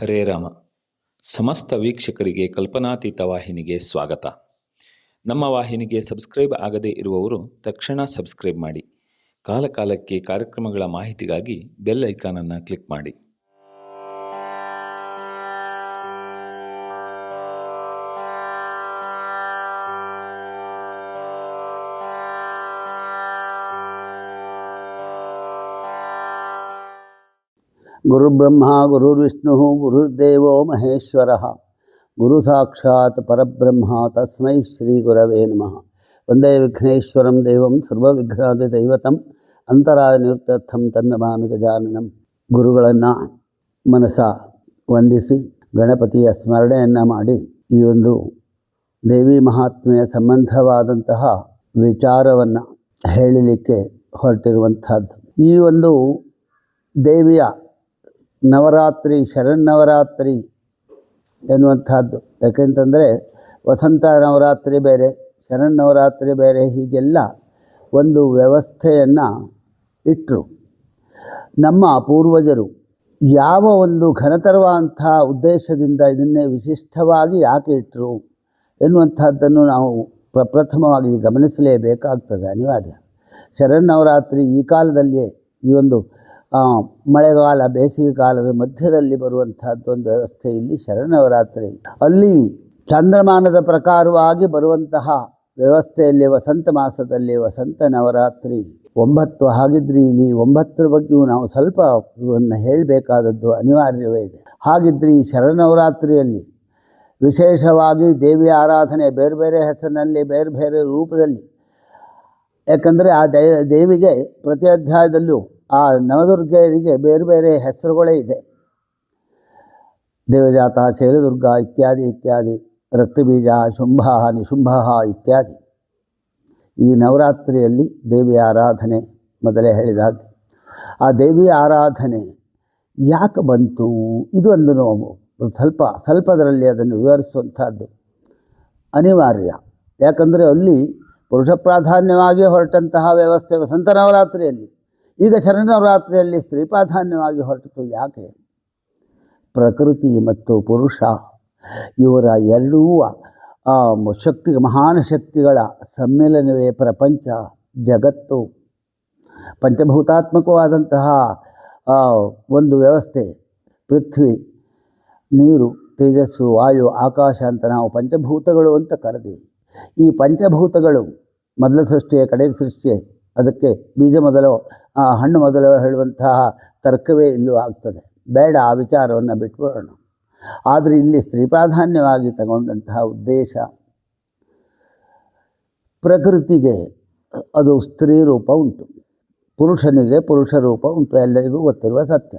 ಹರೇ ರಾಮ. ಸಮಸ್ತ ವೀಕ್ಷಕರಿಗೆ ಕಲ್ಪನಾತೀತ ವಾಹಿನಿಗೆ ಸ್ವಾಗತ. ನಮ್ಮ ವಾಹಿನಿಗೆ ಸಬ್ಸ್ಕ್ರೈಬ್ ಆಗದೇ ಇರುವವರು ತಕ್ಷಣ ಸಬ್ಸ್ಕ್ರೈಬ್ ಮಾಡಿ. ಕಾಲಕಾಲಕ್ಕೆ ಕಾರ್ಯಕ್ರಮಗಳ ಮಾಹಿತಿಗಾಗಿ ಬೆಲ್ ಐಕಾನನ್ನು ಕ್ಲಿಕ್ ಮಾಡಿ. ಗುರುಬ್ರಹ್ಮ ಗುರುರ್ವಿಷ್ಣು ಗುರುರ್ದೇವೋ ಮಹೇಶ್ವರ. ಗುರು ಸಾಕ್ಷಾತ್ ಪರಬ್ರಹ್ಮ, ತಸ್ಮೈ ಶ್ರೀ ಗುರವೇ ನಮಃ. ವಂದೇ ವಿಘ್ನೇಶ್ವರಂ ದೇವಂ ಸರ್ವವಿಘ್ನಾದಿ ದೈವತಂ ಅಂತರಾಯ ನಿವೃತ್ತರ್ಥಂ ತನ್ನಮಾಮಿ ಗಜಾನನಂ ಗುರುಗಳನ್ನು ಮನಸ ವಂದಿಸಿ ಗಣಪತಿಯ ಸ್ಮರಣೆಯನ್ನು ಮಾಡಿ ಈ ಒಂದು ದೇವಿ ಮಹಾತ್ಮೆಯ ಸಂಬಂಧವಾದಂತಹ ವಿಚಾರವನ್ನು ಹೇಳಲಿಕ್ಕೆ ಹೊರಟಿರುವಂಥದ್ದು. ಈ ಒಂದು ದೇವಿಯ ನವರಾತ್ರಿ ಶರನ್ನವರಾತ್ರಿ ಎನ್ನುವಂಥದ್ದು. ಯಾಕೆಂತಂದರೆ ವಸಂತ ನವರಾತ್ರಿ ಬೇರೆ ಶರನ್ನವರಾತ್ರಿ ಬೇರೆ, ಹೀಗೆಲ್ಲ ಒಂದು ವ್ಯವಸ್ಥೆಯನ್ನು ಇಟ್ಟರು ನಮ್ಮ ಪೂರ್ವಜರು ಯಾವ ಒಂದು ಘನತರವಾದಂಥ ಉದ್ದೇಶದಿಂದ ಇದನ್ನೇ ವಿಶಿಷ್ಟವಾಗಿ ಯಾಕೆ ಇಟ್ಟರು ಎನ್ನುವಂಥದ್ದನ್ನು ನಾವು ಪ್ರಪ್ರಥಮವಾಗಿ ಗಮನಿಸಲೇಬೇಕಾಗ್ತದೆ ಅನಿವಾರ್ಯ. ಶರನ್ನವರಾತ್ರಿ ಈ ಕಾಲದಲ್ಲಿಯೇ ಈ ಒಂದು ಮಳೆಗಾಲ ಬೇಸಿಗೆ ಕಾಲದ ಮಧ್ಯದಲ್ಲಿ ಬರುವಂತಹದ್ದು ಒಂದು ವ್ಯವಸ್ಥೆ ಇಲ್ಲಿ ಶರಣವರಾತ್ರಿ. ಅಲ್ಲಿ ಚಂದ್ರಮಾನದ ಪ್ರಕಾರವಾಗಿ ಬರುವಂತಹ ವ್ಯವಸ್ಥೆಯಲ್ಲಿ ವಸಂತ ಮಾಸದಲ್ಲಿ ವಸಂತ ನವರಾತ್ರಿ. ಒಂಬತ್ತು ಹಾಗಿದ್ರೆ ಇಲ್ಲಿ ಒಂಬತ್ತರ ಬಗ್ಗೆಯೂ ನಾವು ಸ್ವಲ್ಪ ಹೇಳಬೇಕಾದದ್ದು ಅನಿವಾರ್ಯವೇ ಇದೆ. ಹಾಗಿದ್ರೆ ಈ ಶರಣವರಾತ್ರಿಯಲ್ಲಿ ವಿಶೇಷವಾಗಿ ದೇವಿ ಆರಾಧನೆ ಬೇರೆ ಬೇರೆ ಹೆಸರಿನಲ್ಲಿ ಬೇರೆ ಬೇರೆ ರೂಪದಲ್ಲಿ. ಯಾಕಂದರೆ ಆ ದೇವಿಗೆ ಪ್ರತಿ ಅಧ್ಯಾಯದಲ್ಲೂ ಆ ನವದುರ್ಗೆಯರಿಗೆ ಬೇರೆ ಬೇರೆ ಹೆಸರುಗಳೇ ಇದೆ. ದೇವಜಾತ, ಶೈಲದುರ್ಗ ಇತ್ಯಾದಿ ಇತ್ಯಾದಿ, ರಕ್ತಬೀಜ, ಶುಂಭ, ನಿಶುಂಭ ಇತ್ಯಾದಿ. ಈ ನವರಾತ್ರಿಯಲ್ಲಿ ದೇವಿಯ ಆರಾಧನೆ ಮೊದಲೇ ಹೇಳಿದಾಗ ಆ ದೇವಿಯ ಆರಾಧನೆ ಯಾಕೆ ಬಂತು? ಇದು ಒಂದು ಸ್ವಲ್ಪ ಸ್ವಲ್ಪದರಲ್ಲಿ ಅದನ್ನು ವಿವರಿಸುವಂಥದ್ದು. ಅನಿವಾರ್ಯ. ಯಾಕಂದರೆ ಅಲ್ಲಿ ಪುರುಷ ಪ್ರಾಧಾನ್ಯವಾಗಿ ಹೊರಟಂತಹ ವ್ಯವಸ್ಥೆ ವಸಂತ ನವರಾತ್ರಿಯಲ್ಲಿ. ಈಗ ಶರಣರಾತ್ರಿಯಲ್ಲಿ ಸ್ತ್ರೀ ಪ್ರಾಧಾನ್ಯವಾಗಿ ಹೊರಟಿತು ಯಾಕೆ? ಪ್ರಕೃತಿ ಮತ್ತು ಪುರುಷ, ಇವರ ಎರಡೂ ಶಕ್ತಿ, ಮಹಾನ್ ಶಕ್ತಿಗಳ ಸಮ್ಮೇಳನವೇ ಪ್ರಪಂಚ, ಜಗತ್ತು. ಪಂಚಭೂತಾತ್ಮಕವಾದಂತಹ ಒಂದು ವ್ಯವಸ್ಥೆ, ಪೃಥ್ವಿ, ನೀರು, ತೇಜಸ್ಸು, ವಾಯು, ಆಕಾಶ ಅಂತ ನಾವು ಪಂಚಭೂತಗಳು ಅಂತ ಕರೆದ್ವಿ. ಈ ಪಂಚಭೂತಗಳು ಮೊದಲ ಸೃಷ್ಟಿಯೇ ಕಡೆಯ ಸೃಷ್ಟಿಯೇ. ಅದಕ್ಕೆ ಬೀಜ ಮೊದಲು ಹಣ್ಣು ಮೊದಲು ಹೇಳುವಂತಹ ತರ್ಕವೇ ಇಲ್ಲೂ ಆಗ್ತದೆ. ಬೇಡ ಆ ವಿಚಾರವನ್ನು ಬಿಟ್ಬಿಡೋಣ. ಆದರೆ ಇಲ್ಲಿ ಸ್ತ್ರೀ ಪ್ರಾಧಾನ್ಯವಾಗಿ ತಗೊಂಡಂತಹ ಉದ್ದೇಶ, ಪ್ರಕೃತಿಗೆ ಅದು ಸ್ತ್ರೀ ರೂಪ ಉಂಟು. ಪುರುಷನಿಗೆ ಪುರುಷ ರೂಪ ಉಂಟು, ಎಲ್ಲರಿಗೂ ಗೊತ್ತಿರುವ ಸತ್ಯ.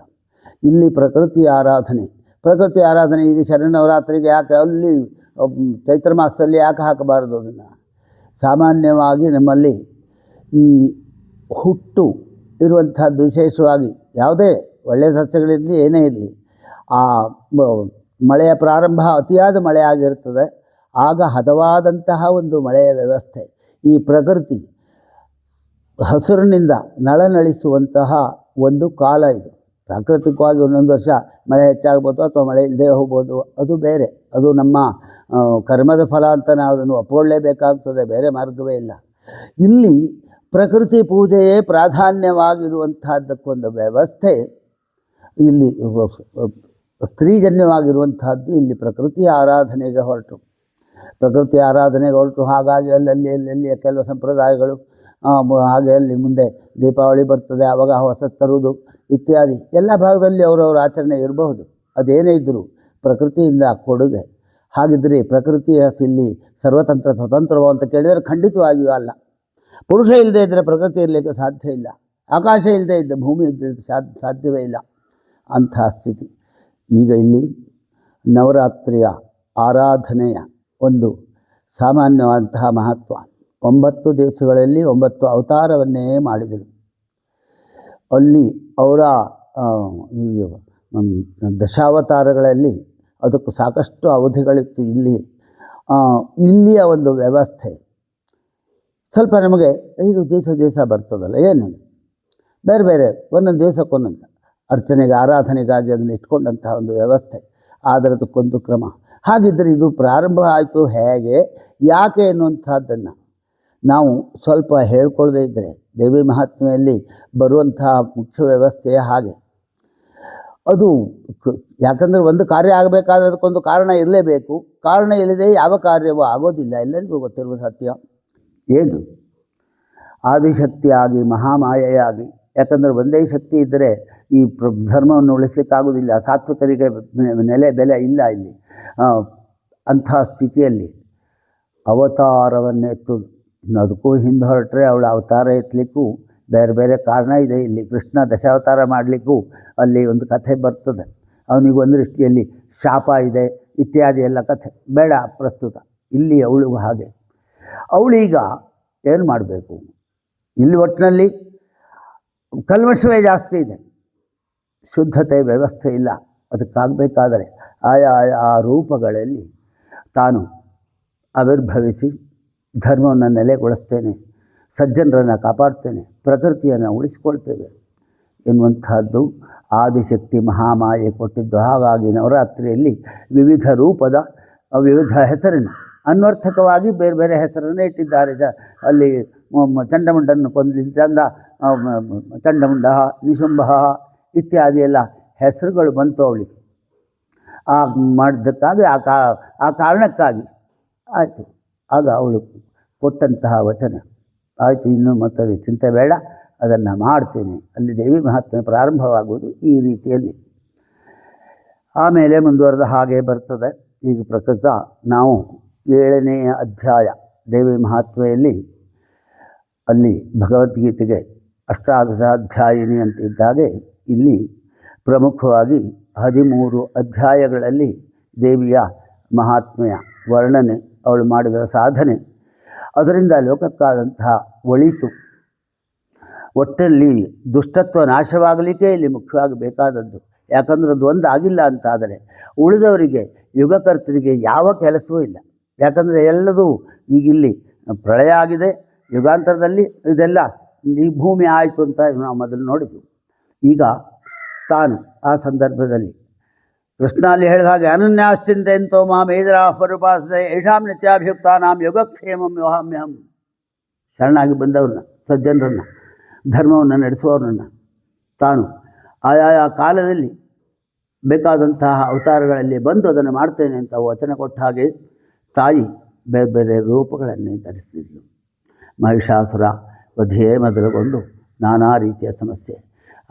ಇಲ್ಲಿ ಪ್ರಕೃತಿ ಆರಾಧನೆ. ಪ್ರಕೃತಿ ಆರಾಧನೆ, ಈಗ ಶರಣವರಾತ್ರಿಗೆ ಯಾಕೆ ಅಲ್ಲಿ, ಚೈತ್ರ ಮಾಸದಲ್ಲಿ ಯಾಕೆ ಹಾಕಬಾರದು ಅದನ್ನು? ಸಾಮಾನ್ಯವಾಗಿ ನಮ್ಮಲ್ಲಿ ಈ ಹುಟ್ಟು ಇರುವಂಥದ್ದು ವಿಶೇಷವಾಗಿ ಯಾವುದೇ ಒಳ್ಳೆಯ ಸಸ್ಯಗಳಿರಲಿ, ಏನೇ ಇರಲಿ, ಆ ಮಳೆಯ ಪ್ರಾರಂಭ ಅತಿಯಾದ ಮಳೆ ಆಗಿರ್ತದೆ. ಆಗ ಹದವಾದಂತಹ ಒಂದು ಮಳೆಯ ವ್ಯವಸ್ಥೆ. ಈ ಪ್ರಕೃತಿ ಹಸಿರಿನಿಂದ ನಳನಳಿಸುವಂತಹ ಒಂದು ಕಾಲ ಇದು. ಪ್ರಾಕೃತಿಕವಾಗಿ ಒಂದೊಂದು ವರ್ಷ ಮಳೆ ಹೆಚ್ಚಾಗ್ಬೋದು ಅಥವಾ ಮಳೆ ಇಲ್ಲದೆ ಹೋಗ್ಬೋದು, ಅದು ಬೇರೆ. ಅದು ನಮ್ಮ ಕರ್ಮದ ಫಲ ಅಂತ ನಾವು ಅದನ್ನು ಒಪ್ಪಿಕೊಳ್ಳಲೇಬೇಕಾಗ್ತದೆ ಬೇರೆ ಮಾರ್ಗವೇ ಇಲ್ಲ. ಇಲ್ಲಿ ಪ್ರಕೃತಿ ಪೂಜೆಯೇ ಪ್ರಾಧಾನ್ಯವಾಗಿರುವಂತಹದ್ದಕ್ಕೊಂದು ವ್ಯವಸ್ಥೆ. ಇಲ್ಲಿ ಸ್ತ್ರೀಜನ್ಯವಾಗಿರುವಂತಹದ್ದು ಇಲ್ಲಿ ಪ್ರಕೃತಿಯ ಆರಾಧನೆಗೆ ಹೊರಟು. ಪ್ರಕೃತಿ ಆರಾಧನೆಗೆ ಹೊರಟು. ಹಾಗಾಗಿ ಅಲ್ಲಲ್ಲಿ, ಅಲ್ಲಲ್ಲಿಯ ಕೆಲವು ಸಂಪ್ರದಾಯಗಳು ಹಾಗೆ ಅಲ್ಲಿ ಮುಂದೆ ದೀಪಾವಳಿ ಬರ್ತದೆ ಆವಾಗ ಹೊಸ ತರುವುದು ಇತ್ಯಾದಿ. ಎಲ್ಲ ಭಾಗದಲ್ಲಿ ಅವರವರ ಆಚರಣೆ ಇರಬಹುದು. ಅದೇನೇ ಇದ್ದರೂ ಪ್ರಕೃತಿಯಿಂದ ಕೊಡುಗೆ. ಹಾಗಿದ್ದರೆ ಪ್ರಕೃತಿಯ ಇಲ್ಲಿ ಸರ್ವತಂತ್ರ ಸ್ವತಂತ್ರವೋ ಅಂತ ಕೇಳಿದರೆ ಖಂಡಿತವಾಗಿಯೂ ಅಲ್ಲ. ಪುರುಷ ಇಲ್ಲದೆ ಇದ್ದರೆ ಪ್ರಕೃತಿ ಇರಲಿಕ್ಕೆ ಸಾಧ್ಯ ಇಲ್ಲ. ಆಕಾಶ ಇಲ್ಲದೆ ಇದ್ದ ಭೂಮಿ ಇದ್ದರೆ ಸಾಧ್ಯ, ಸಾಧ್ಯವೇ ಇಲ್ಲ. ಅಂತಹ ಸ್ಥಿತಿ. ಈಗ ಇಲ್ಲಿ ನವರಾತ್ರಿಯ ಆರಾಧನೆಯ ಒಂದು ಸಾಮಾನ್ಯವಾದಂತಹ ಮಹತ್ವ. ಒಂಬತ್ತು ದಿವಸಗಳಲ್ಲಿ ಒಂಬತ್ತು ಅವತಾರವನ್ನೇ ಮಾಡಿದರು. ಅಲ್ಲಿ ಅವರ ದಶಾವತಾರಗಳಲ್ಲಿ ಅದಕ್ಕೂ ಸಾಕಷ್ಟು ಅವಧಿಗಳಿತ್ತು ಇಲ್ಲಿ. ಇಲ್ಲಿಯ ಒಂದು ವ್ಯವಸ್ಥೆ. ಸ್ವಲ್ಪ ನಮಗೆ ಐದು ದಿವಸ ದಿವಸ ಬರ್ತದಲ್ಲ, ಏನು? ಬೇರೆ ಬೇರೆ ಒಂದೊಂದು ದಿವಸಕ್ಕೊಂದಂತ ಅರ್ಚನೆಗೆ, ಆರಾಧನೆಗಾಗಿ ಅದನ್ನು ಇಟ್ಕೊಂಡಂತಹ ಒಂದು ವ್ಯವಸ್ಥೆ ಆದರೆ ಅದಕ್ಕೊಂದು ಕ್ರಮ. ಹಾಗಿದ್ದರೆ ಇದು ಪ್ರಾರಂಭ ಆಯಿತು, ಹೇಗೆ, ಯಾಕೆ ಎನ್ನುವಂಥದ್ದನ್ನು ನಾವು ಸ್ವಲ್ಪ ಹೇಳ್ಕೊಳ್ಳದೇ ಇದ್ದರೆ ದೇವಿ ಮಹಾತ್ಮೆಯಲ್ಲಿ ಬರುವಂತಹ ಮುಖ್ಯ ವ್ಯವಸ್ಥೆಯ ಹಾಗೆ. ಅದು ಯಾಕಂದರೆ ಒಂದು ಕಾರ್ಯ ಆಗಬೇಕಾದ್ರೆ ಅದಕ್ಕೊಂದು ಕಾರಣ ಇರಲೇಬೇಕು. ಕಾರಣ ಇಲ್ಲದೆ ಯಾವ ಕಾರ್ಯವೂ ಆಗೋದಿಲ್ಲ. ಎಲ್ಲರಿಗೂ ಗೊತ್ತಿರುವ ಸತ್ಯ. ಏನು ಆದಿಶಕ್ತಿಯಾಗಿ, ಮಹಾಮಾಯೆಯಾಗಿ. ಯಾಕಂದರೆ ಒಂದೇ ಶಕ್ತಿ ಇದ್ದರೆ ಈ ಪ್ರ, ಧರ್ಮವನ್ನು ಉಳಿಸಲಿಕ್ಕಾಗೋದಿಲ್ಲ ಸಾತ್ವಿಕರಿಗೆ ನೆಲೆ, ಬೆಲೆ ಇಲ್ಲ ಇಲ್ಲಿ. ಅಂಥ ಸ್ಥಿತಿಯಲ್ಲಿ ಅವತಾರವನ್ನೆತ್ತು ಅದಕ್ಕೂ ಹಿಂದೆ ಹೊರಟ್ರೆ ಅವಳ ಅವತಾರ ಎತ್ತಲಿಕ್ಕೂ ಬೇರೆ ಬೇರೆ ಕಾರಣ ಇದೆ ಇಲ್ಲಿ. ಕೃಷ್ಣ ದಶಾವತಾರ ಮಾಡಲಿಕ್ಕೂ ಅಲ್ಲಿ ಒಂದು ಕಥೆ ಬರ್ತದೆ. ಅವನಿಗೆ ಒಂದು ದೃಷ್ಟಿಯಲ್ಲಿ ಶಾಪ ಇದೆ, ಇತ್ಯಾದಿ ಎಲ್ಲ ಕಥೆ. ಬೇಡ ಪ್ರಸ್ತುತ. ಇಲ್ಲಿ ಅವಳಿಗೂ ಹಾಗೆ. ಅವಳೀಗ ಏನು ಮಾಡಬೇಕು? ಇಲ್ಲಿ ಒಟ್ಟಿನಲ್ಲಿ ಕಲ್ಮಶವೇ ಜಾಸ್ತಿ ಇದೆ. ಶುದ್ಧತೆ ವ್ಯವಸ್ಥೆ ಇಲ್ಲ. ಅದಕ್ಕಾಗಬೇಕಾದರೆ ಆಯಾ ಆಯಾ ರೂಪಗಳಲ್ಲಿ ತಾನು ಆವಿರ್ಭವಿಸಿ ಧರ್ಮವನ್ನು ನೆಲೆಗೊಳಿಸ್ತೇನೆ, ಸಜ್ಜನರನ್ನು ಕಾಪಾಡ್ತೇನೆ, ಪ್ರಕೃತಿಯನ್ನು ಉಳಿಸ್ಕೊಳ್ತೇವೆ ಎನ್ನುವಂಥದ್ದು ಆದಿಶಕ್ತಿ ಮಹಾಮಾಯೆ ಕೊಟ್ಟಿದ್ದು. ಹಾಗಾಗಿ ನವರಾತ್ರಿಯಲ್ಲಿ ವಿವಿಧ ರೂಪದ, ವಿವಿಧ ಹೆಸರಿನ ಅನ್ವರ್ಥಕವಾಗಿ ಬೇರೆ ಬೇರೆ ಹೆಸರನ್ನು ಇಟ್ಟಿದ್ದಾರೆ. ಜ, ಅಲ್ಲಿ ಚಂಡಮುಂಡನ್ನು ಕೊಂದಿದ್ದಂದ ಚಂದ ಚಂಡಮುಂಡ, ನಿಶುಂಭ ಇತ್ಯಾದಿ ಎಲ್ಲ ಹೆಸರುಗಳು ಬಂತು ಅವಳಿಗೆ. ಆ, ಮಾಡಿದ್ದಕ್ಕಾಗಿ, ಆ, ಕಾ, ಆ ಕಾರಣಕ್ಕಾಗಿ. ಆಯಿತು. ಆಗ ಅವಳು ಕೊಟ್ಟಂತಹ ವಚನ. ಆಯಿತು, ಇನ್ನೂ ಮತ್ತೆ ಚಿಂತೆ ಬೇಡ, ಅದನ್ನು ಮಾಡ್ತೇನೆ. ಅಲ್ಲಿ ದೇವಿ ಮಹಾತ್ಮೆ ಪ್ರಾರಂಭವಾಗುವುದು ಈ ರೀತಿಯಲ್ಲಿ. ಆಮೇಲೆ ಮುಂದುವರೆದ ಹಾಗೆ ಬರ್ತದೆ. ಈಗ ಪ್ರಕೃತ ನಾವು ಏಳನೆಯ ಅಧ್ಯಾಯ ದೇವಿ ಮಹಾತ್ಮೆಯಲ್ಲಿ ಅಲ್ಲಿ ಭಗವದ್ಗೀತೆಗೆ ಅಷ್ಟಾದಶಾಧ್ಯಾಯಿನಿ ಅಂತ ಅಂತಿದ್ದಾಗೆ ಇಲ್ಲಿ ಪ್ರಮುಖವಾಗಿ ಹದಿಮೂರು ಅಧ್ಯಾಯಗಳಲ್ಲಿ ದೇವಿಯ ಮಹಾತ್ಮೆಯ ವರ್ಣನೆ ಅವಳು ಮಾಡಿದ ಸಾಧನೆ. ಅದರಿಂದ ಲೋಕಕ್ಕಾದಂತಹ ಒಳಿತು, ಒಟ್ಟಲ್ಲಿ ದುಷ್ಟತ್ವ ನಾಶವಾಗಲಿಕ್ಕೆ ಇಲ್ಲಿ ಮುಖ್ಯವಾಗಿ ಬೇಕಾದದ್ದು. ಯಾಕಂದ್ರೆ ಅದು ಒಂದು ಆಗಿಲ್ಲ ಅಂತಾದರೆ ಉಳಿದವರಿಗೆ, ಯುಗಕರ್ತರಿಗೆ ಯಾವ ಕೆಲಸವೂ ಇಲ್ಲ. ಯಾಕಂದರೆ ಎಲ್ಲದೂ ಈಗ ಇಲ್ಲಿ ಪ್ರಳಯ ಆಗಿದೆ. ಯುಗಾಂತರದಲ್ಲಿ ಇದೆಲ್ಲ ಈ ಭೂಮಿ ಆಯಿತು ಅಂತ ನಾವು ಮೊದಲು ನೋಡಿದ್ವು. ಈಗ ತಾನು ಆ ಸಂದರ್ಭದಲ್ಲಿ ಕೃಷ್ಣ ಅಲ್ಲಿ ಹೇಳಿದ ಹಾಗೆ ಅನನ್ಯಾಶ್ಚಿಂತೆಂತೋ ಮಾಂ ಏಜರಾ ಪರುಪಾಸದೆ ಏಷಾಮ್ ನಿತ್ಯಾಭಿಯುಕ್ತ ನಾಂ ಯೋಗಕ್ಷೇಮಂ ಯೋಹಾಮ್ಯಹಂ. ಶರಣಾಗಿ ಬಂದವ್ರನ್ನ, ಸಜ್ಜನರನ್ನು, ಧರ್ಮವನ್ನು ನಡೆಸುವವ್ರನ್ನ ತಾನು ಆಯಾಯ ಕಾಲದಲ್ಲಿ ಬೇಕಾದಂತಹ ಅವತಾರಗಳಲ್ಲಿ ಬಂದು ಅದನ್ನು ಮಾಡ್ತೇನೆ ಅಂತ ವಚನ ಕೊಟ್ಟ ಹಾಗೆ ತಾಯಿ ಬೇರೆ ಬೇರೆ ರೂಪಗಳನ್ನೇ ಧರಿಸಿದ್ಲು. ಮಹಿಷಾಸುರ ವಧೆಯೇ ಮೊದಲುಗೊಂಡು ನಾನಾ ರೀತಿಯ ಸಮಸ್ಯೆ.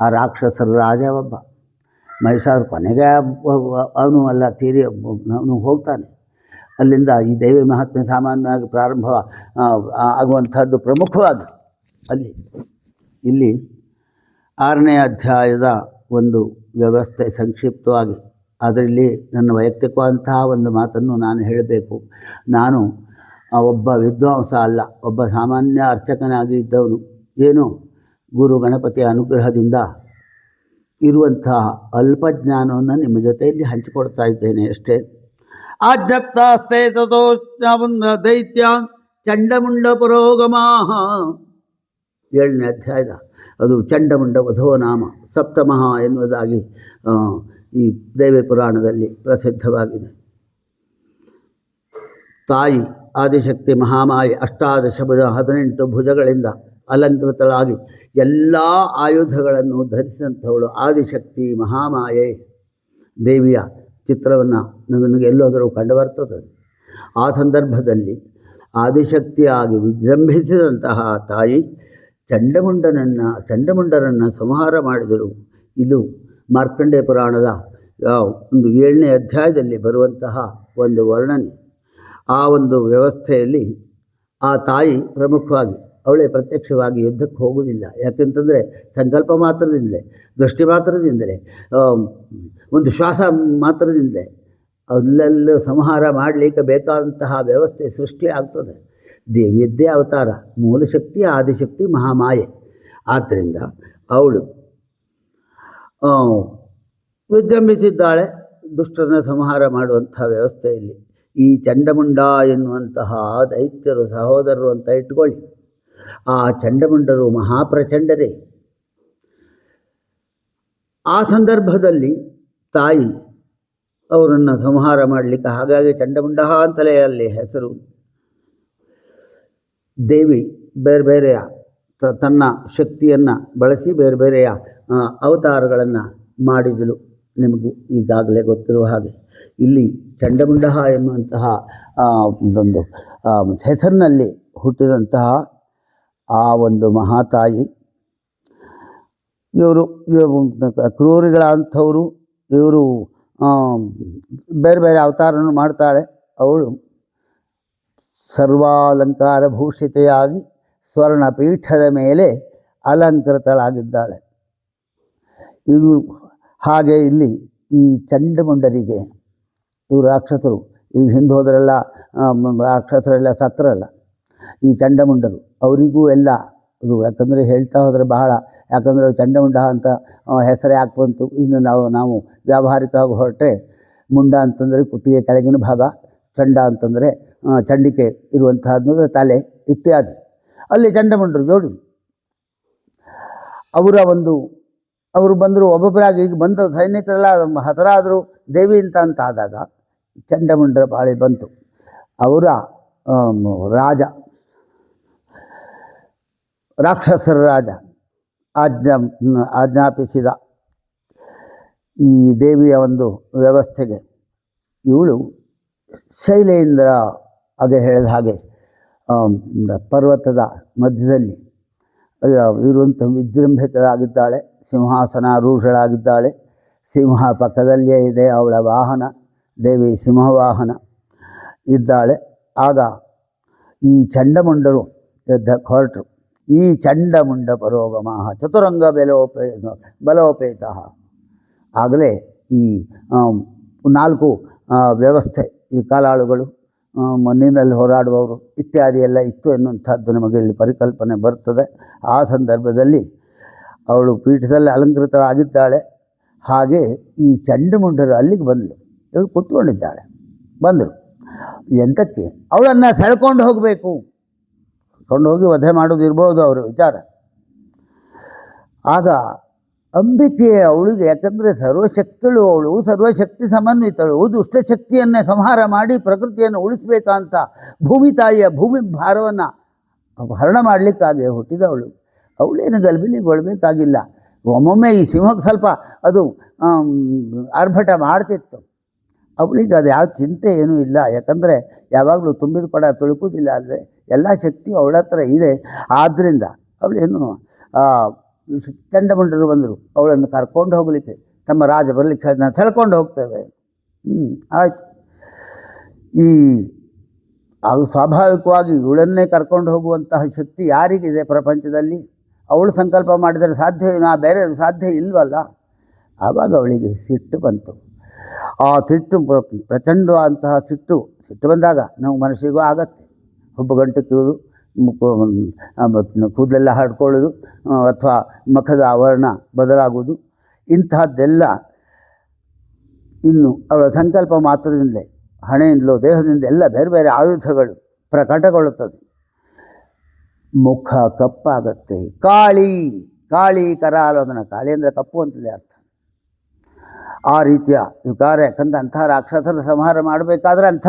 ಆ ರಾಕ್ಷಸರ ರಾಜ ಒಬ್ಬ. ಮಹಿಷಾಸುರ ಕೊನೆಗೆ ಅವನು ಅಲ್ಲ, ತೀರಿ ಅವನು ಹೋಗ್ತಾನೆ. ಅಲ್ಲಿಂದ ಈ ದೇವಿ ಮಹಾತ್ಮೆ ಸಾಮಾನ್ಯವಾಗಿ ಪ್ರಾರಂಭ ಆಗುವಂಥದ್ದು ಪ್ರಮುಖವಾದ ಅಲ್ಲಿ. ಇಲ್ಲಿ ಆರನೇ ಅಧ್ಯಾಯದ ಒಂದು ವ್ಯವಸ್ಥೆ ಸಂಕ್ಷಿಪ್ತವಾಗಿ. ಅದರಲ್ಲಿ ನನ್ನ ವೈಯಕ್ತಿಕವಾದಂತಹ ಒಂದು ಮಾತನ್ನು ನಾನು ಹೇಳಬೇಕು. ನಾನು ಒಬ್ಬ ವಿದ್ವಾಂಸ ಅಲ್ಲ, ಒಬ್ಬ ಸಾಮಾನ್ಯ ಅರ್ಚಕನಾಗಿ ಇದ್ದವನು. ಏನು? ಗುರು ಗಣಪತಿಯ ಅನುಗ್ರಹದಿಂದ ಇರುವಂತಹ ಅಲ್ಪ ಜ್ಞಾನವನ್ನು ನಿಮ್ಮ ಜೊತೆಯಲ್ಲಿ ಹಂಚಿಕೊಡ್ತಾ ಇದ್ದೇನೆ ಅಷ್ಟೇ. ಆಜ್ಞಪ್ತಾಸ್ತೆ ದೈತ್ಯ ಚಂಡಮುಂಡ ಪುರೋಗಮಾಹ ಏಳನೇ ಅಧ್ಯಾಯದ, ಅದು ಚಂಡಮುಂಡ ವಧೋ ನಾಮ ಸಪ್ತಮಃ ಎನ್ನುವುದಾಗಿ ಈ ದೇವಿ ಪುರಾಣದಲ್ಲಿ ಪ್ರಸಿದ್ಧವಾಗಿದೆ. ತಾಯಿ ಆದಿಶಕ್ತಿ ಮಹಾಮಾಯಿ ಅಷ್ಟಾದಶ ಭುಜ ಹದಿನೆಂಟು ಭುಜಗಳಿಂದ ಅಲಂಕೃತಳಾಗಿ ಎಲ್ಲ ಆಯುಧಗಳನ್ನು ಧರಿಸಿದಂಥವಳು ಆದಿಶಕ್ತಿ ಮಹಾಮಾಯೆ. ದೇವಿಯ ಚಿತ್ರವನ್ನು ನಮಗೆ ಎಲ್ಲೋದರೂ ಕಂಡುಬರ್ತದೆ ಆ ಸಂದರ್ಭದಲ್ಲಿ ಆದಿಶಕ್ತಿಯಾಗಿ ವಿಜೃಂಭಿಸಿದಂತಹ ತಾಯಿ ಚಂಡಮುಂಡನನ್ನು ಚಂಡಮುಂಡರನ್ನು ಸಂಹಾರ ಮಾಡಿದರು. ಇದು ಮಾರ್ಕಂಡೇ ಪುರಾಣದ ಒಂದು ಏಳನೇ ಅಧ್ಯಾಯದಲ್ಲಿ ಬರುವಂತಹ ಒಂದು ವರ್ಣನೆ. ಆ ಒಂದು ವ್ಯವಸ್ಥೆಯಲ್ಲಿ ಆ ತಾಯಿ ಪ್ರಮುಖವಾಗಿ, ಅವಳೇ ಪ್ರತ್ಯಕ್ಷವಾಗಿ ಯುದ್ಧಕ್ಕೆ ಹೋಗುವುದಿಲ್ಲ. ಯಾಕೆಂತಂದರೆ, ಸಂಕಲ್ಪ ಮಾತ್ರದಿಂದಲೇ, ದೃಷ್ಟಿ ಮಾತ್ರದಿಂದಲೇ ಒಂದು ಶ್ವಾಸ ಮಾತ್ರದಿಂದಲೇ, ಅಲ್ಲೆಲ್ಲೂ ಸಂಹಾರ ಮಾಡಲಿಕ್ಕೆ ಬೇಕಾದಂತಹ ವ್ಯವಸ್ಥೆ ಸೃಷ್ಟಿ ಆಗ್ತದೆ. ದೇವಿಯದ್ದೇ ಅವತಾರ ಮೂಲಶಕ್ತಿ ಆದಿಶಕ್ತಿ, ಮಹಾಮಾಯೆ. ಆದ್ದರಿಂದ ಅವಳು ವಿಜೃಂಭಿಸಿದ್ದಾಳೆ. ದುಷ್ಟರನ್ನ ಸಂಹಾರ ಮಾಡುವಂಥ ವ್ಯವಸ್ಥೆಯಲ್ಲಿ ಈ ಚಂಡಮುಂಡ ಎನ್ನುವಂತಹ ದೈತ್ಯರು, ಸಹೋದರರು ಅಂತ ಇಟ್ಕೊಳ್ಳಿ. ಆ ಚಂಡಮುಂಡರು ಮಹಾಪ್ರಚಂಡರೇ. ಆ ಸಂದರ್ಭದಲ್ಲಿ ತಾಯಿ ಅವರನ್ನು ಸಂಹಾರ ಮಾಡಲಿಕ್ಕೆ ಹಾಗಾಗಿ ಚಂಡಮುಂಡ ಅಂತಲೇ ಅಲ್ಲಿ ಹೆಸರು. ದೇವಿ ಬೇರೆ ಬೇರೆಯ ತ- ತನ್ನ ಶಕ್ತಿಯನ್ನು ಬಳಸಿ ಬೇರೆ ಬೇರೆಯ ಅವತಾರಗಳನ್ನು ಮಾಡಿದಳು ನಿಮಗೂ ಈಗಾಗಲೇ ಗೊತ್ತಿರುವ ಹಾಗೆ. ಇಲ್ಲಿ ಚಂಡಮುಂಡಹ ಎನ್ನುವಂತಹ ಒಂದು ಹೆಸರಿನಲ್ಲಿ ಹುಟ್ಟಿದಂತಹ ಆ ಒಂದು ಮಹಾತಾಯಿ. ಇವರು ಕ್ರೂರಿಗಳಂಥವರು ಇವರು ಬೇರೆ ಬೇರೆ ಅವತಾರವನ್ನು ಮಾಡ್ತಾಳೆ. ಅವಳು ಸರ್ವಾಲಂಕಾರ ಭೂಷಿತೆಯಾಗಿ ಸ್ವರ್ಣ ಪೀಠದ ಮೇಲೆ ಅಲಂಕೃತಳಾಗಿದ್ದಾಳೆ. ಇದು ಹಾಗೆ ಇಲ್ಲಿ ಈ ಚಂಡಮುಂಡರಿಗೆ ಇವರು ರಾಕ್ಷಸರು, ಈ ಹಿಂದೆ ಹೋದರೆಲ್ಲ ರಾಕ್ಷಸರೆಲ್ಲ ಸತ್ತರಲ್ಲ. ಈ ಚಂಡಮುಂಡರು, ಅವರಿಗೂ ಎಲ್ಲ ಇದು ಯಾಕಂದರೆ ಹೇಳ್ತಾ ಹೋದರೆ ಬಹಳ, ಯಾಕಂದರೆ ಚಂಡಮುಂಡ ಅಂತ ಹೆಸರೇ ಹೆಸರು ಯಾಕೆ ಬಂತು ಇನ್ನು ನಾವು ನಾವು ವ್ಯಾವಹಾರಿಕವಾಗಿ ಹೊರಟ್ರೆ ಮುಂಡ ಅಂತಂದರೆ ಕುತ್ತಿಗೆ ಕೆಳಗಿನ ಭಾಗ, ಚಂಡ ಅಂತಂದರೆ ಚಂಡಿಕೆ ಇರುವಂತಹದ್ದು ತಲೆ ಇತ್ಯಾದಿ. ಅಲ್ಲಿ ಚಂಡಮುಂಡರು ಜೋಡಿ. ಅವರ ಒಂದು, ಅವರು ಬಂದರು, ಒಬ್ಬೊಬ್ಬರಾಗಿ ಈಗ ಬಂದ ಸೈನಿಕರೆಲ್ಲ ಹತರಾದರು, ದೇವಿ ಅಂತ ಅಂತ ಆದಾಗ ಚಂಡಮುಂಡರ ಪಾಳಿ ಬಂತು. ಅವರ ರಾಜ, ರಾಕ್ಷಸರ ರಾಜ ಆಜ್ಞಾ, ಆಜ್ಞಾಪಿಸಿದ ಈ ದೇವಿಯ ಒಂದು ವ್ಯವಸ್ಥೆಗೆ ಇವಳು ಶೈಲೇಂದ್ರ ಹಾಗೆ ಹೇಳಿದ ಹಾಗೆ ಪರ್ವತದ ಮಧ್ಯದಲ್ಲಿ ಇರುವಂಥ ವಿಜೃಂಭಿತಳಾಗಿದ್ದಾಳೆ, ಸಿಂಹಾಸನಾರೂಢಳಾಗಿದ್ದಾಳೆ, ಸಿಂಹ ಪಕ್ಕದಲ್ಲಿಯೇ ಇದೆ ಅವಳ ವಾಹನ, ದೇವಿ ಸಿಂಹವಾಹನ ಇದ್ದಾಳೆ. ಆಗ ಈ ಚಂಡಮುಂಡರು, ಯುದ್ಧ ಹೊರಟರು ಈ ಚಂಡಮುಂಡ ಪರೋಗಮಃ ಚತುರಂಗ ಬಲೋಪೇ, ಬಲೋಪೇತ. ಆಗಲೇ ಈ ನಾಲ್ಕು ವ್ಯವಸ್ಥೆ, ಈ ಕಾಲಾಳುಗಳು ಮಣ್ಣಿನಲ್ಲಿ ಹೋರಾಡುವವರು ಇತ್ಯಾದಿ ಎಲ್ಲ ಇತ್ತು ಎನ್ನುವಂಥದ್ದು ನಮಗೆ ಇಲ್ಲಿ ಪರಿಕಲ್ಪನೆ ಬರ್ತದೆ. ಆ ಸಂದರ್ಭದಲ್ಲಿ ಅವಳು ಪೀಠದಲ್ಲಿ ಅಲಂಕೃತಳಾಗಿದ್ದಾಳೆ. ಹಾಗೆ ಈ ಚಂಡಮುಂಡರು ಅಲ್ಲಿಗೆ ಬಂದಳು ಇವಳು ಕುತ್ಕೊಂಡಿದ್ದಾಳೆ. ಬಂದರು. ಎಂತಕ್ಕೆ? ಅವಳನ್ನು ಸೆಳ್ಕೊಂಡು ಹೋಗಬೇಕು. ಕೊಂಡು ಹೋಗಿ ವಧೆ ಮಾಡೋದು ಇರ್ಬೋದು ಅವರ ವಿಚಾರ. ಆಗ ಅಂಬಿಕೆ ಅವಳಿಗೆ, ಯಾಕಂದರೆ ಸರ್ವಶಕ್ತಳು ಅವಳು, ಸರ್ವಶಕ್ತಿ ಸಮನ್ವಿತಳು ದುಷ್ಟಶಕ್ತಿಯನ್ನೇ ಸಂಹಾರ ಮಾಡಿ ಪ್ರಕೃತಿಯನ್ನು ಉಳಿಸ್ಬೇಕಂತ ಭೂಮಿ ತಾಯಿಯ ಭೂಮಿ ಭಾರವನ್ನು ಹರಣ ಮಾಡಲಿಕ್ಕಾಗಿ ಹುಟ್ಟಿದವಳು. ಅವಳೇನು ಗಲ್ಬಿಲಿಗೊಳ್ಬೇಕಾಗಿಲ್ಲ ಒಮ್ಮೊಮ್ಮೆ ಈ ಸಿಂಹಕ್ಕೆ ಸ್ವಲ್ಪ ಅದು ಆರ್ಭಟ ಮಾಡ್ತಿತ್ತು. ಅವಳಿಗೆ ಅದು ಯಾವ ಚಿಂತೆ ಏನೂ ಇಲ್ಲ. ಯಾಕಂದರೆ ಯಾವಾಗಲೂ ತುಂಬಿದ ಕೊಡ ತುಳುಕುವುದಿಲ್ಲ ಅಲ್ವೇ? ಎಲ್ಲ ಶಕ್ತಿಯು ಅವಳ ಹತ್ರ ಇದೆ. ಆದ್ದರಿಂದ ಅವಳೇನು ಆ, ಚಂಡಮುಂಡರು ಬಂದರು. ಅವಳನ್ನು ಕರ್ಕೊಂಡು ಹೋಗಲಿಕ್ಕೆ. ತಮ್ಮ ರಾಜ ಬರಲಿಕ್ಕೆ ನಾನು ಸೆಳ್ಕೊಂಡು ಹೋಗ್ತೇವೆ. ಆಯಿತು. ಈ ಅದು ಸ್ವಾಭಾವಿಕವಾಗಿ ಇವಳನ್ನೇ ಕರ್ಕೊಂಡು ಹೋಗುವಂತಹ ಶಕ್ತಿ ಯಾರಿಗಿದೆ ಪ್ರಪಂಚದಲ್ಲಿ? ಅವಳು ಸಂಕಲ್ಪ ಮಾಡಿದರೆ ಸಾಧ್ಯವೇನೋ? ಆ ಬೇರೆ ಸಾಧ್ಯ ಇಲ್ವಲ್ಲ? ಆವಾಗ ಅವಳಿಗೆ ಸಿಟ್ಟು ಬಂತು. ಆ ಸಿಟ್ಟು ಪ್ರಚಂಡವಾದಂತಹ ಸಿಟ್ಟು ಸಿಟ್ಟು ಬಂದಾಗ ನಮ್ಮ ಮನಸ್ಸಿಗೂ ಆಗತ್ತೆ. ಹುಬ್ಬು ಗಂಟು ಕಿವುದು ಕೂದಲೆಲ್ಲ ಹರಡ್ಕೊಳ್ಳೋದು ಅಥವಾ ಮುಖದ ಆವರಣ ಬದಲಾಗುವುದು. ಇಂಥದ್ದೆಲ್ಲ ಇನ್ನು ಅವಳ ಸಂಕಲ್ಪ ಮಾತ್ರದಿಂದಲೇ, ಹಣೆಯಿಂದಲೋ ದೇಹದಿಂದ ಎಲ್ಲ ಬೇರೆ ಬೇರೆ ಆಯುಧಗಳು ಪ್ರಕಟಗೊಳ್ಳುತ್ತದೆ. ಮುಖ ಕಪ್ಪಾಗತ್ತೆ. ಕಾಳಿ ಕಾಳಿ ಕರಾಲೋದನ. ಕಾಳಿ ಅಂದರೆ ಕಪ್ಪು ಅಂತಲೇ ಅರ್ಥ. ಆ ರೀತಿಯ ವಿಕಾರ, ಯಾಕಂದ್ರೆ ಅಂಥ ರಾಕ್ಷಸರ ಸಂಹಾರ ಮಾಡಬೇಕಾದ್ರೆ ಅಂಥ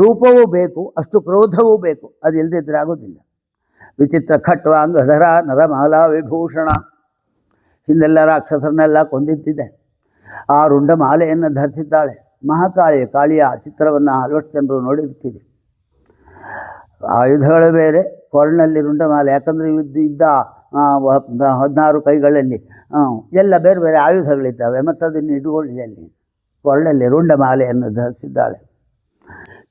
ರೂಪವೂ ಬೇಕು, ಅಷ್ಟು ಕ್ರೋಧವೂ ಬೇಕು, ಅದು ಇಲ್ಲದಿದ್ದರೆ ಆಗೋದಿಲ್ಲ. ವಿಚಿತ್ರ ಖಟ್ವಾಂಗಧರ ನರಮಾಲಾ, ವಿಭೂಷಣ, ಹಿಂದೆಲ್ಲ ರಾಕ್ಷಸರನ್ನೆಲ್ಲ ಕೊಂದಿದ್ದಿದೆ. ಆ ರುಂಡ ಮಾಲೆಯನ್ನು ಧರಿಸಿದ್ದಾಳೆ. ಮಹಾಕಾಳಿ ಕಾಳಿಯ ಚಿತ್ರವನ್ನು ಜನರು ನೋಡಿರ್ತೀರಿ. ಆಯುಧಗಳು ಬೇರೆ ರುಂಡ ರುಂಡಮಾಲೆ, ಯಾಕಂದರೆ ಇದ್ದ ಹದಿನಾರು ಕೈಗಳಲ್ಲಿ ಎಲ್ಲ ಬೇರೆ ಬೇರೆ ಆಯುಧಗಳಿದ್ದಾವೆ ಮತ್ತು ಅದನ್ನು ಇಟ್ಕೊಂಡಿದೆ ಅಲ್ಲಿ ಕೊರಳಲ್ಲಿ ರುಂಡಮಾಲೆಯನ್ನು ಧರಿಸಿದ್ದಾಳೆ.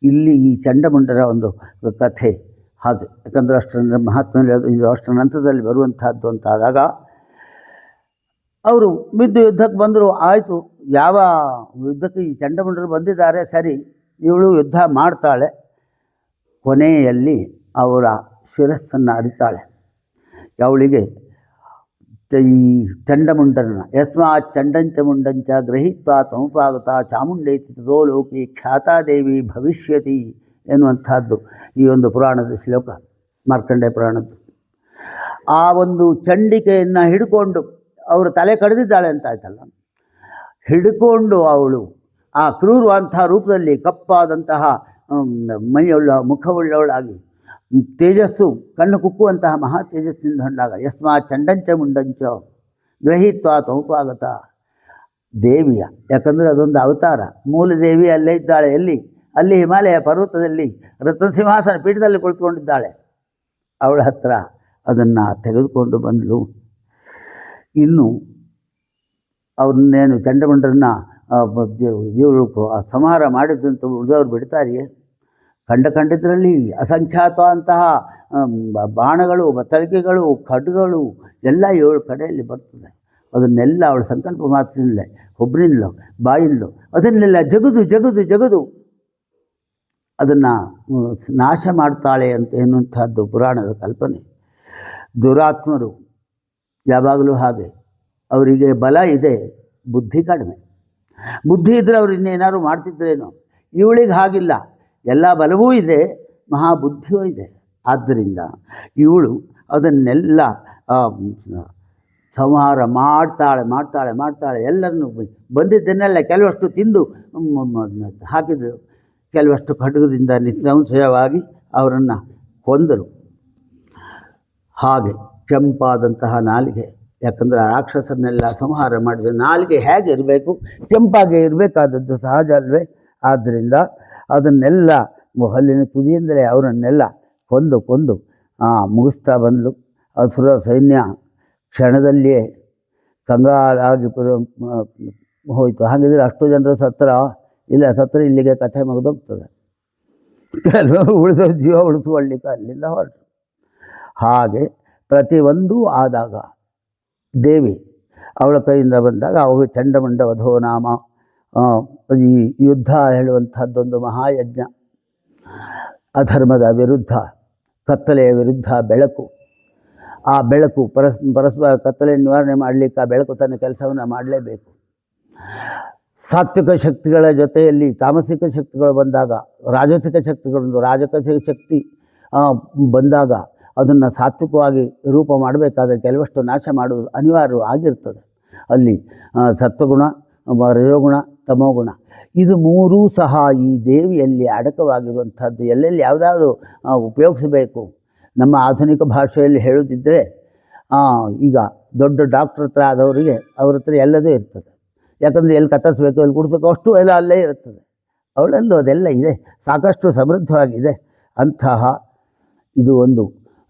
ಇಲ್ಲಿ ಈ ಚಂಡಮುಂಡರ ಒಂದು ಕಥೆ ಹಾಗೆ. ಯಾಕಂದರೆ ಅಷ್ಟರ ಮಹಾತ್ಮ ಇದು ಅಷ್ಟರ ನಂತರದಲ್ಲಿ ಬರುವಂತಹದ್ದು ಅಂತ ಆದಾಗ ಅವರು ಬಿದ್ದು ಯುದ್ಧಕ್ಕೆ ಬಂದರು. ಆಯಿತು, ಯಾವ ಯುದ್ಧಕ್ಕೆ ಈ ಚಂಡಮುಂಡರು ಬಂದಿದ್ದಾರೆ? ಸರಿ, ಇವಳು ಯುದ್ಧ ಮಾಡ್ತಾಳೆ. ಕೊನೆಯಲ್ಲಿ ಅವರ ಶಿರಸ್ಸನ್ನು ಅರಿತಾಳೆ ಅವಳಿಗೆ ಈ ಚಂಡಮುಂಡನ ಯಸ್ಮಾ ಚಂಡಂಚ ಮುಂಡಂಚ ಗ್ರಹಿತ್ವ ತಮುಪಾಗತ ಚಾಮುಂಡೇತಿ ತದೋ ಲೋಕಿ ಖ್ಯಾತಾದೇವಿ ಭವಿಷ್ಯತಿ ಎನ್ನುವಂಥದ್ದು ಈ ಒಂದು ಪುರಾಣದ ಶ್ಲೋಕ ಮಾರ್ಕಂಡೆ ಪುರಾಣದ್ದು. ಆ ಒಂದು ಚಂಡಿಕೆಯನ್ನು ಹಿಡ್ಕೊಂಡು ಅವರು ತಲೆ ಕಡಿದಿದ್ದಾಳೆ ಅಂತ ಆಯ್ತಲ್ಲ. ಹಿಡ್ಕೊಂಡು ಅವಳು ಆ ಕ್ರೂರವಂತಹ ರೂಪದಲ್ಲಿ ಕಪ್ಪಾದಂತಹ ಮೈಯುಳ್ಳ ಮುಖವುಳ್ಳವಳಾಗಿ ತೇಜಸ್ಸು, ಕಣ್ಣು ಕುಕ್ಕುವಂತಹ ಮಹಾ ತೇಜಸ್ಸಿನಿಂದ ಹೊಂದಾಗ ಯಸ್ಮಾ ಚಂಡಂಚ ಮುಂಡಂಚ ಗ್ರಹಿತ್ವ ತೌಪಾಗತ ದೇವಿಯ, ಯಾಕಂದರೆ ಅದೊಂದು ಅವತಾರ. ಮೂಲ ದೇವಿ ಅಲ್ಲೇ ಇದ್ದಾಳೆ, ಎಲ್ಲಿ? ಅಲ್ಲಿ ಹಿಮಾಲಯ ಪರ್ವತದಲ್ಲಿ ರತ್ನಸಿಂಹಾಸನ ಪೀಠದಲ್ಲಿ ಕುಳಿತುಕೊಂಡಿದ್ದಾಳೆ. ಅವಳ ಹತ್ರ ಅದನ್ನು ತೆಗೆದುಕೊಂಡು ಬಂದಳು ಇನ್ನು ಅವ್ರನ್ನೇನು ಚಂಡಮುಂಡರನ್ನ ಇವರು ಸಂಹಾರ ಮಾಡಿದ್ದಂತ ಉಳಿದವ್ರು ಬಿಡ್ತಾರೆಯೇ? ಕಂಡ ಕಂಡಿದ್ದರಲ್ಲಿ ಅಸಂಖ್ಯಾತ ಅಂತಹ ಬಾಣಗಳು, ಬತ್ತಳಿಕೆಗಳು, ಖಡ್ಗಗಳು, ಎಲ್ಲ ಏಳು ಕಡೆಯಲ್ಲಿ ಬರ್ತದೆ. ಅದನ್ನೆಲ್ಲ ಅವಳ ಸಂಕಲ್ಪ ಮಾತಿನಲ್ಲೇ ಒಬ್ಬರಿಂದಲೋ ಬಾಯಿಂದಲೋ ಅದನ್ನೆಲ್ಲ ಜಗದು ಜಗದು ಜಗದು. ಅದನ್ನು ನಾಶ ಮಾಡ್ತಾಳೆ ಅಂತ ಎನ್ನುವಂಥದ್ದು ಪುರಾಣದ ಕಲ್ಪನೆ. ದುರಾತ್ಮರು ಯಾವಾಗಲೂ ಹಾಗೆ. ಅವರಿಗೆ ಬಲ ಇದೆ, ಬುದ್ಧಿ ಕಡಿಮೆ. ಬುದ್ಧಿ ಇದ್ದರೆ ಅವ್ರು ಇನ್ನೇನಾದ್ರು ಮಾಡ್ತಿದ್ರೇನೋ. ಇವಳಿಗೆ ಹಾಗಿಲ್ಲ. ಎಲ್ಲ ಬಲವೂ ಇದೆ, ಮಹಾಬುದ್ಧಿಯೂ ಇದೆ. ಆದ್ದರಿಂದ ಇವಳು ಅದನ್ನೆಲ್ಲ ಸಂಹಾರ ಮಾಡ್ತಾಳೆ ಮಾಡ್ತಾಳೆ ಮಾಡ್ತಾಳೆ, ಎಲ್ಲರನ್ನು ಬಂದಿದ್ದನ್ನೆಲ್ಲ ಕೆಲವಷ್ಟು ತಿಂದು ಹಾಕಿದರು. ಕೆಲವಷ್ಟು ಖಡ್ಗದಿಂದ ನಿಸ್ಸಂಶಯವಾಗಿ ಅವರನ್ನು ಕೊಂದರು. ಹಾಗೆ ಕೆಂಪಾದಂತಹ ನಾಲಿಗೆ, ಯಾಕಂದರೆ ರಾಕ್ಷಸನ್ನೆಲ್ಲ ಸಂಹಾರ ಮಾಡಿದ ನಾಲಿಗೆ ಹೇಗೆ ಇರಬೇಕು, ಕೆಂಪಾಗೆ ಇರಬೇಕಾದದ್ದು ಸಹಜ ಅಲ್ವೇ? ಆದ್ದರಿಂದ ಅದನ್ನೆಲ್ಲ ಹಲ್ಲಿನ ತುದಿಯಿಂದಲೇ ಅವರನ್ನೆಲ್ಲ ಕೊಂದು ಕೊಂದು ಮುಗಿಸ್ತಾ ಬಂದಳು ಅಸುರ ಸೈನ್ಯ ಕ್ಷಣದಲ್ಲಿಯೇ ಕಂಗಾಲಾಗಿ ಹೋಯಿತು. ಹಾಗಿದ್ರೆ ಅಷ್ಟು ಜನರು ಸತ್ರ ಇಲ್ಲ, ಸತ್ರ ಇಲ್ಲಿಗೆ ಕಥೆ ಮುಗಿದೋಗ್ತದೆ. ಕೆಲವರು ಜೀವ ಉಳಿಸುವಳ್ಳಿಕ್ಕೆ ಅಲ್ಲಿಂದ ಹೊರಟು ಹಾಗೆ ಪ್ರತಿಯೊಂದೂ ಆದಾಗ ದೇವಿ ಅವಳ ಕೈಯಿಂದ ಬಂದಾಗ ಅವು ಚಂಡಮಂಡ ವಧೋ ನಾಮ ಈ ಯುದ್ಧ ಹೇಳುವಂಥದ್ದೊಂದು ಮಹಾಯಜ್ಞ. ಅಧರ್ಮದ ವಿರುದ್ಧ, ಕತ್ತಲೆಯ ವಿರುದ್ಧ ಬೆಳಕು. ಆ ಬೆಳಕು ಪರಸ್, ಪರಸ್ಪರ ಕತ್ತಲೆ ನಿವಾರಣೆ ಮಾಡಲಿಕ್ಕೆ ಆ ಬೆಳಕು ತನ್ನ ಕೆಲಸವನ್ನು ಮಾಡಲೇಬೇಕು. ಸಾತ್ವಿಕ ಶಕ್ತಿಗಳ ಜೊತೆಯಲ್ಲಿ ತಾಮಸಿಕ ಶಕ್ತಿಗಳು ಬಂದಾಗ, ರಾಜಸಿಕ ಶಕ್ತಿಗಳೊಂದು ರಾಜಕ ಶಕ್ತಿ ಬಂದಾಗ ಅದನ್ನು ಸಾತ್ವಿಕವಾಗಿ ರೂಪ ಮಾಡಬೇಕಾದ್ರೆ ಕೆಲವಷ್ಟು ನಾಶ ಮಾಡುವುದು ಅನಿವಾರ್ಯ ಆಗಿರ್ತದೆ ಅಲ್ಲಿ ಸತ್ವಗುಣ ರಜೋಗುಣ ತಮೋಗುಣ ಇದು ಮೂರೂ ಸಹ ಈ ದೇವಿಯಲ್ಲಿ ಅಡಕವಾಗಿರುವಂಥದ್ದು. ಎಲ್ಲೆಲ್ಲಿ ಯಾವುದಾದ್ರು ಉಪಯೋಗಿಸಬೇಕು. ನಮ್ಮ ಆಧುನಿಕ ಭಾಷೆಯಲ್ಲಿ ಹೇಳುತ್ತಿದ್ದರೆ ಈಗ ದೊಡ್ಡ ಡಾಕ್ಟ್ರ್ ಹತ್ರ ಆದವರಿಗೆ ಅವ್ರ ಹತ್ರ ಎಲ್ಲದೂ ಇರ್ತದೆ. ಯಾಕಂದರೆ ಎಲ್ಲಿ ಕತ್ತರಿಸ್ಬೇಕು, ಎಲ್ಲಿ ಕುಡಿಸ್ಬೇಕು ಅಷ್ಟು ಎಲ್ಲ ಅಲ್ಲೇ ಇರ್ತದೆ. ಅವಳಲ್ಲೂ ಅದೆಲ್ಲ ಇದೆ. ಸಾಕಷ್ಟು ಸಮೃದ್ಧವಾಗಿದೆ. ಅಂತಹ ಇದು ಒಂದು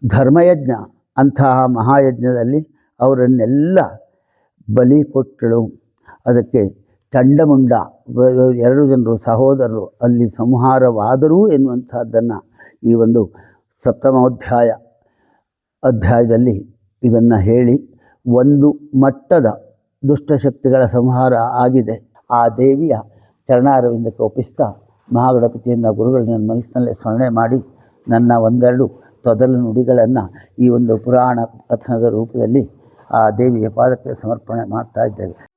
ಧರ್ಮಯಜ್ಞ. ಅಂತಹ ಮಹಾಯಜ್ಞದಲ್ಲಿ ಅವರನ್ನೆಲ್ಲ ಬಲಿ ಕೊಟ್ಟಳು. ಅದಕ್ಕೆ ವ- ಎರಡು ಜನರು ಸಹೋದರರು ಅಲ್ಲಿ ಸಂಹಾರವಾದರೂ ಎನ್ನುವಂಥದ್ದನ್ನು ಈ ಒಂದು ಸಪ್ತಮೋಧ್ಯಾಯ ಅಧ್ಯಾಯದಲ್ಲಿ ಇದನ್ನು ಹೇಳಿ ಒಂದು ಮಟ್ಟದ ದುಷ್ಟಶಕ್ತಿಗಳ ಸಂಹಾರ ಆಗಿದೆ. ಆ ದೇವಿಯ ಚರಣಾರವಿಂದಕ್ಕೆ ಒಪ್ಪಿಸ್ತಾ ಮಹಾಗಣಪತಿಯನ್ನು ಗುರುಗಳು ನನ್ನ ಮನಸ್ಸಿನಲ್ಲೇ ಸ್ಮರಣೆ ಮಾಡಿ ನನ್ನ ಒಂದೆರಡು ತೊದಲು ನುಡಿಗಳನ್ನು ಈ ಒಂದು ಪುರಾಣ ಕಥನದ ರೂಪದಲ್ಲಿ ಆ ದೇವಿಯ ಪಾದಕ್ಕೆ ಸಮರ್ಪಣೆ ಮಾಡ್ತಾ ಇದ್ದೇವೆ.